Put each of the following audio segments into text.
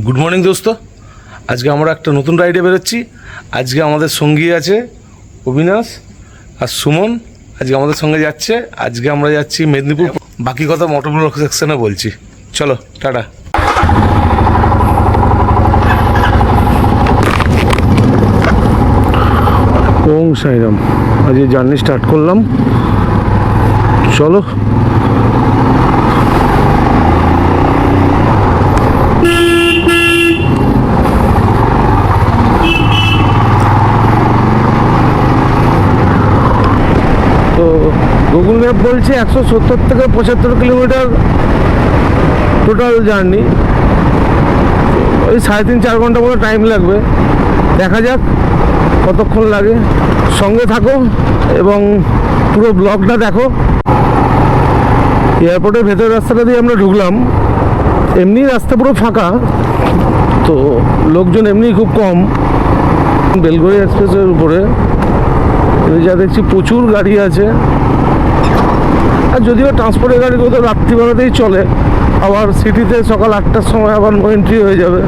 Good morning দোস্ত। আজকে আমরা একটা নতুন রাইডে বেরোচ্ছি। আজকে আমাদের সঙ্গী আছে অবিনাশ আর সুমন। আজকে আমাদের সঙ্গে যাচ্ছে। আজকে আমরা যাচ্ছি মেদিনীপুর। বাকি কথা মোটর সেকশনে বলছি। চলো, টাটা। ওম সাইরাম। আজকে জার্নি স্টার্ট করলাম। চলো তো বলছে একশো সত্তর থেকে পঁচাত্তর কিলোমিটার টোটাল জার্নি ওই সাড়ে তিন চার ঘণ্টা মতো টাইম লাগবে। দেখা যাক কতক্ষণ লাগে। সঙ্গে থাকো এবং পুরো ব্লগটা দেখো। এয়ারপোর্টের ভেতরের রাস্তাটা দিয়ে আমরা ঢুকলাম। এমনি রাস্তা পুরো ফাঁকা। তো লোকজন এমনি খুব কম। বেলগড়ি এক্সপ্রেসের উপরে। যা দেখছি প্রচুর গাড়ি আছে। আর যদিও ট্রান্সপোর্টের গাড়িগুলো তো রাত্রিবেলাতেই চলে, আবার সিটিতে সকাল আটটার সময় আবার এন্ট্রি হয়ে যাবে।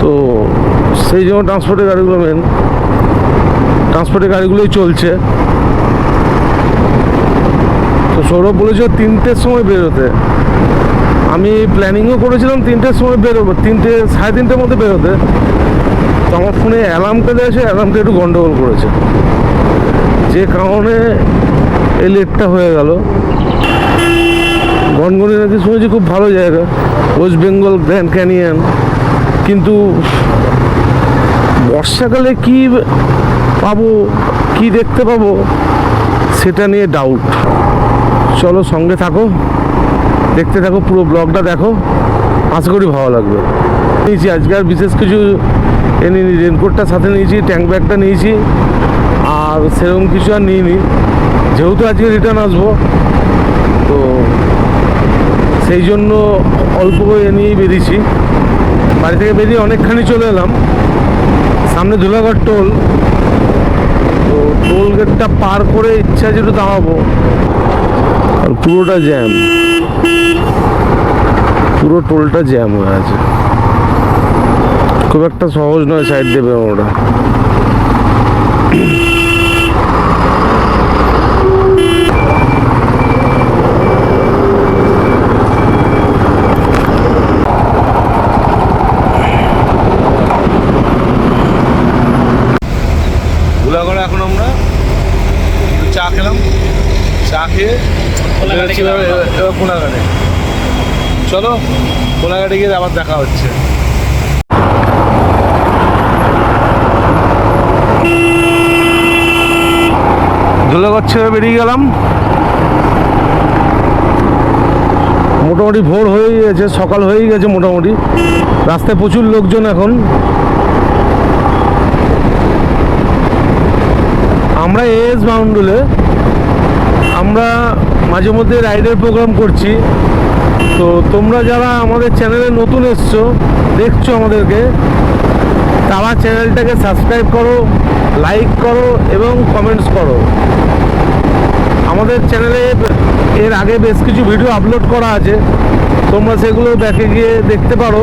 তো সেই জন্য ট্রান্সপোর্টের গাড়িগুলো মেন ট্রান্সপোর্টের গাড়িগুলোই চলছে। তো সৌরভ বলেছিল তিনটের সময় বেরোতে। আমি প্ল্যানিংও করেছিলাম তিনটের সময় বেরোবো, তিনটে, সাড়ে তিনটের মধ্যে বেরোতে। তো আমার ফোনে অ্যালার্মটা দেওয়া দিয়েছে অ্যালার্মটা একটু গন্ডগোল করেছে। যে কারণে এই লেটটা হয়ে গেল। গনগনি নাকি শুনেছি খুব ভালো জায়গা, ওয়েস্ট বেঙ্গল, গ্র্যান্ড ক্যানিয়ন। কিন্তু বর্ষাকালে কি পাবো, কি দেখতে পাবো, সেটা নিয়ে ডাউট চলো সঙ্গে থাকো, দেখতে থাকো পুরো ব্লগটা দেখো, আশা করি ভালো লাগবে। নিয়েছি আজকে আর বিশেষ কিছু এনে রেনকোটটা সাথে নিয়েছি ট্যাঙ্ক ব্যাগটা নিয়েছি, আর সেরকম কিছু আর নিইনি। যেহেতু আজকে রিটার্ন আসব, তো সেই জন্য অল্প করে নিয়েই বেরিয়েছি। বাড়ি থেকে বেরিয়ে অনেকখানি চলে এলাম। সামনে ধুলাগড় টোল। তো টোল গেটটা পার করে ইচ্ছা একটু দাঁড়াবো। আর পুরোটা জ্যাম পুরো টোলটা জ্যাম হয়ে আছে। খুব একটা সহজ নয় সাইড দেবে ওটা ধুলাগড়ে এখন আমরা একটু চা খেলাম চা খেয়ে বেরোচ্ছি এবার এবার কোনাঘাটে চলো কোনাঘাটে গিয়ে আবার দেখা হচ্ছে। ধুলাগড় বেরিয়ে গেলাম। মোটামুটি ভোর হয়েই গেছে, সকাল হয়েই গেছে মোটামুটি। রাস্তায় প্রচুর লোকজন এখন। আমরা এস বাউন্ডুলে, আমরা মাঝে মধ্যে রাইডের প্রোগ্রাম করছি। তো তোমরা যারা আমাদের চ্যানেলে নতুন এসছো, দেখছ আমাদেরকে, তারা চ্যানেলটাকে সাবস্ক্রাইব করো, লাইক করো এবং কমেন্টস করো। আমাদের চ্যানেলে এর আগে বেশ কিছু ভিডিও আপলোড করা আছে। তোমরা সেগুলো দেখে গিয়ে দেখতে পারো।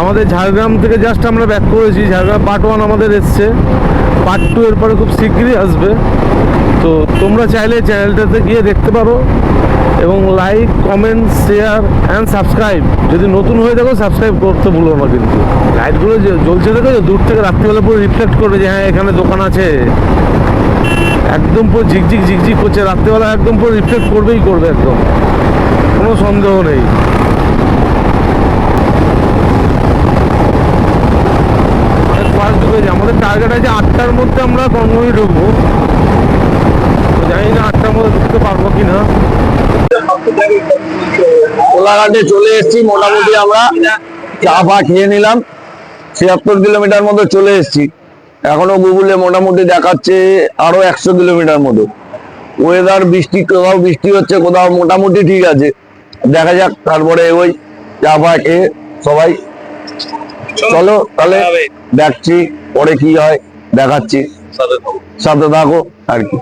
আমাদের ঝাড়গ্রাম থেকে জাস্ট আমরা ব্যাক করেছি। ঝাড়গ্রাম পার্ট ওয়ান আমাদের এসছে। পার্ট টু এরপরে খুব শীঘ্রই আসবে। তো তোমরা চাইলে চ্যানেলটাতে গিয়ে দেখতে পারো এবং like comment share and subscribe যদি নতুন হয়ে থাকো সাবস্ক্রাইব করতে ভুলো না কিন্তু। লাইটগুলো যে জ্বলছে দেখো দূর থেকে রাত্রিবেলা পুরো রিফ্লেক্ট করবে যে হ্যাঁ এখানে দোকান আছে। একদম পুরো ঝিকঝিক ঝিকঝিক করছে। রাত্রিবেলা একদম পুরো রিফ্লেক্ট করবেই করবে একদম। কোনো সন্দেহ নেই। আমাদের টার্গেট আছে আটটার মধ্যে আমরা গঙ্গনি ঢুকবো। জানি না আটটার মধ্যে ঢুকতে পারব কি না কোলাঘাটে চলে এসেছি মোটামুটি আমরা চা ফা খেয়ে নিলাম। ছিয়াত্তর কিলোমিটার মতো চলে এসেছি। এখনও গুগলে মোটামুটি দেখাচ্ছে আরও একশো কিলোমিটার মতো। ওয়েদার বৃষ্টি কোথাও বৃষ্টি হচ্ছে কোথাও মোটামুটি ঠিক আছে। দেখা যাক তারপরে ওই চা ফা খেয়ে সবাই চলো তাহলে দেখছি পরে কি হয় দেখাচ্ছি। সাথে থাকো আর কি।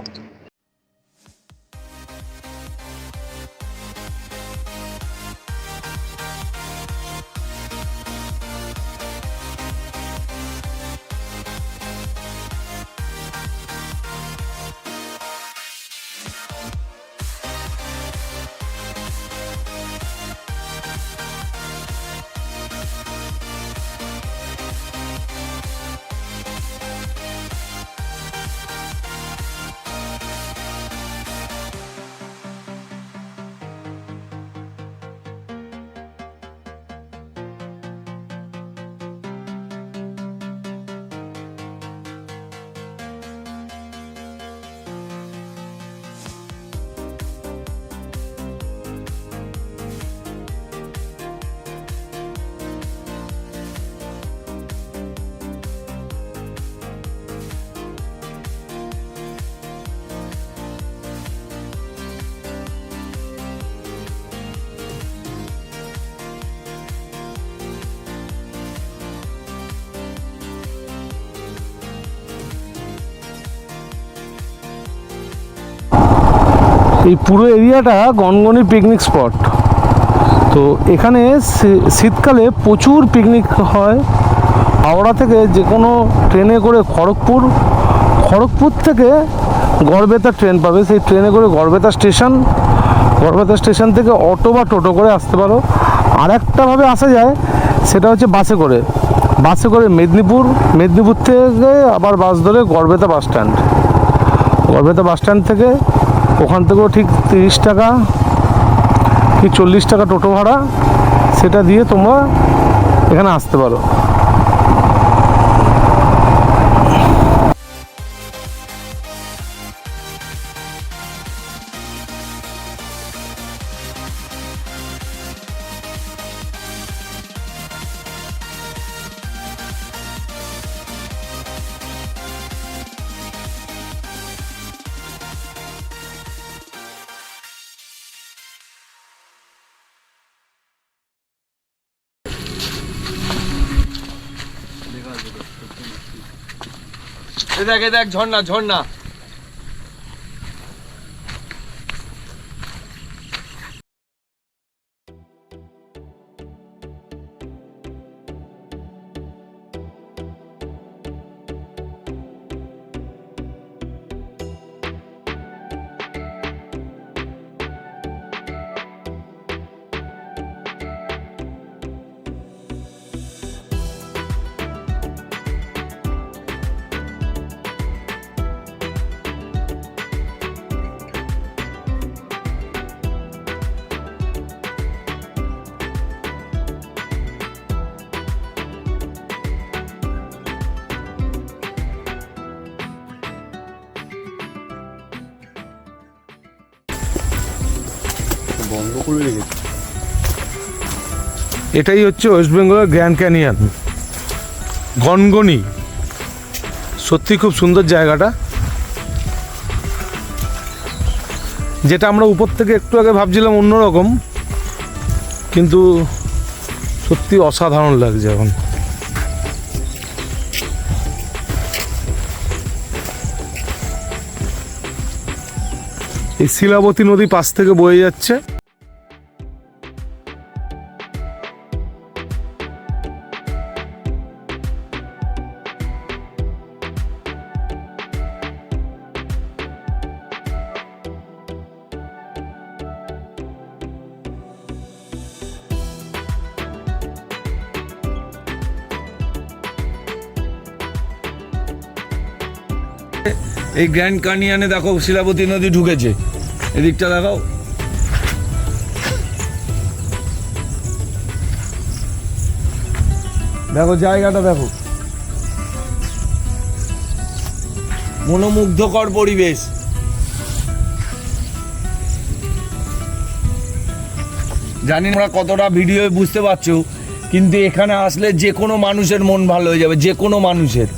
এই পুরো এরিয়াটা গনগনি পিকনিক স্পট তো এখানে শীতকালে প্রচুর পিকনিক হয়। হাওড়া থেকে যে কোনো ট্রেনে করে খড়গপুর খড়গপুর থেকে গড়বেতা ট্রেন পাবে। সেই ট্রেনে করে গড়বেতা স্টেশন গড়বেতা স্টেশন থেকে অটো বা টোটো করে আসতে পারো। আর একটাভাবে আসা যায়, সেটা হচ্ছে বাসে করে। বাসে করে মেদিনীপুর মেদিনীপুর থেকে আবার বাস ধরে Garhbeta bus stand. Garhbeta bus stand থেকে ওখান থেকেও ঠিক তিরিশ টাকা কি চল্লিশ টাকা টোটো ভাড়া, সেটা দিয়ে তোমরা এখানে আসতে পারো। এ দেখ এ দেখ ঝর্ণা ঝর্ণা। এটাই হচ্ছে ওয়েস্ট বেঙ্গলের গ্র্যান্ড ক্যানিয়ন। গনগনি। সত্যি খুব সুন্দর জায়গাটা। যেটা আমরা উপর থেকে একটু আগে ভাবছিলাম অন্যরকম, কিন্তু সত্যি অসাধারণ লাগছে এখন। এই শিলাবতী নদী পাশ থেকে বয়ে যাচ্ছে। এই গ্র্যান্ড কানিয়ানে দেখো শিলাবতী নদী ঢুকেছে। এদিকটা দেখাও। দেখো জায়গাটা দেখো। মনোমুগ্ধকর পরিবেশ। জানি না তোমরা কতটা ভিডিও বুঝতে পারছ, কিন্তু এখানে আসলে যে কোনো মানুষের মন ভালো হয়ে যাবে, যে কোনো মানুষের।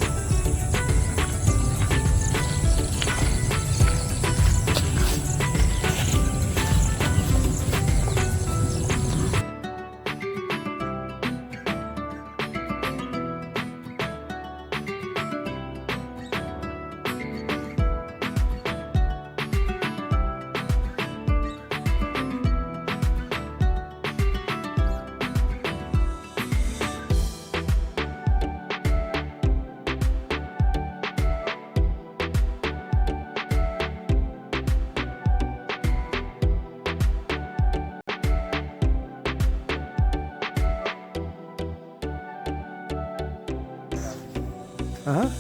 হ্যাঁ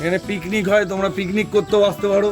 এখানে পিকনিক হয় তোমরা পিকনিক করতেও আসতে পারো।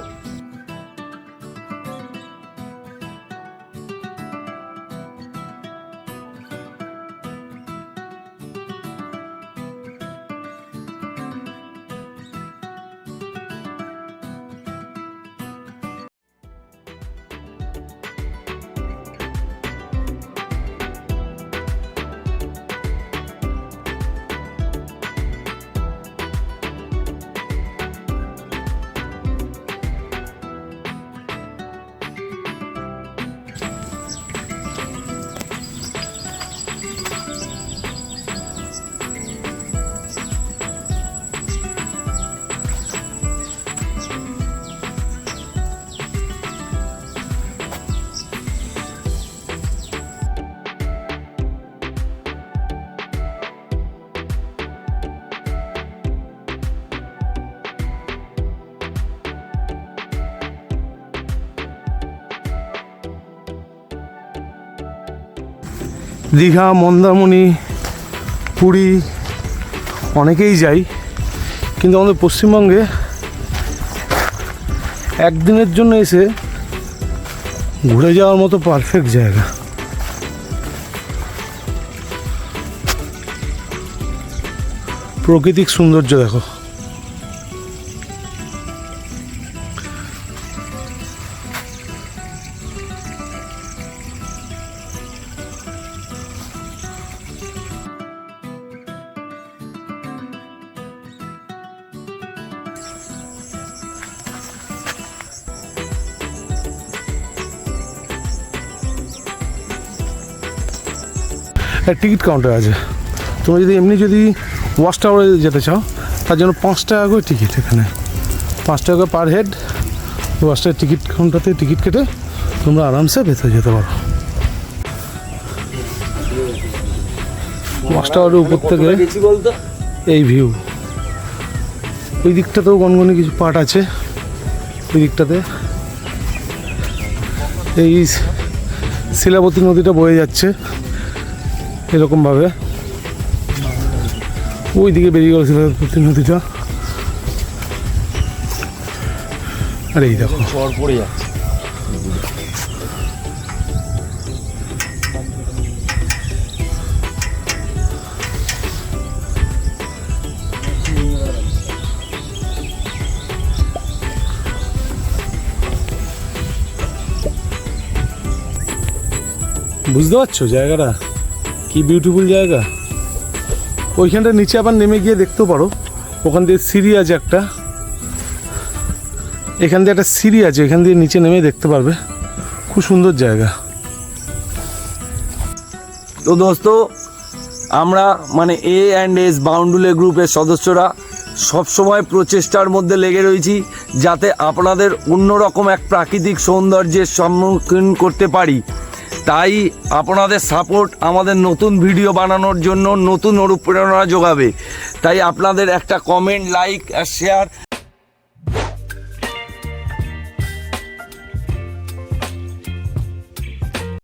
দীঘা, মন্দারমণি, পুরী অনেকেই যাই, কিন্তু আমাদের পশ্চিমবঙ্গে একদিনের জন্য এসে ঘুরে যাওয়ার মতো পারফেক্ট জায়গা। প্রকৃতিক সৌন্দর্য দেখো। টিকিট কাউন্টার আছে। তুমি যদি এমনি যদি ওয়াচ টাওয়ারে যেতে চাও তার জন্য পাঁচ টাকা করে টিকিট এখানে। পাঁচ টাকা পার হেড টাওয়ার টিকিট কাউন্টারতে টিকিট কেটে তোমরা আরামসে ভেতরে যেতে পারো। ওয়াচ টাওয়ারের উপর থেকে এই ভিউ। ওই দিকটাতেও গনগনে কিছু পাট আছে। ওই দিকটাতে। এই শিলাবতী নদীটা বয়ে যাচ্ছে। এরকমভাবে ওই দিকে বেরিয়ে গেল শিলাবতী নদীটা। আর এই দেখো। চর পড়ে যাচ্ছে। বুঝতে পারছ জায়গাটা? কি বিউটিফুল জায়গা? ওইখানটা নিচে আবার নেমে গিয়ে দেখতেও পারো। ওখান দিয়ে সিঁড়ি আছে একটা। এখান দিয়ে একটা সিঁড়ি আছে এখান দিয়ে নিচে নেমে দেখতে পারবে। খুব সুন্দর জায়গা। তো দোস্ত আমরা মানে এ অ্যান্ড এস বাউন্ডুলে গ্রুপের সদস্যরা সবসময় প্রচেষ্টার মধ্যে লেগে রয়েছি যাতে আপনাদের অন্যরকম এক প্রাকৃতিক সৌন্দর্যের সম্মুখীন করতে পারি। তাই আপনাদের সাপোর্ট আমাদের নতুন ভিডিও বানানোর জন্য নতুন অনুপ্রেরণা যোগাবে। তাই আপনাদের একটা কমেন্ট লাইক আর শেয়ার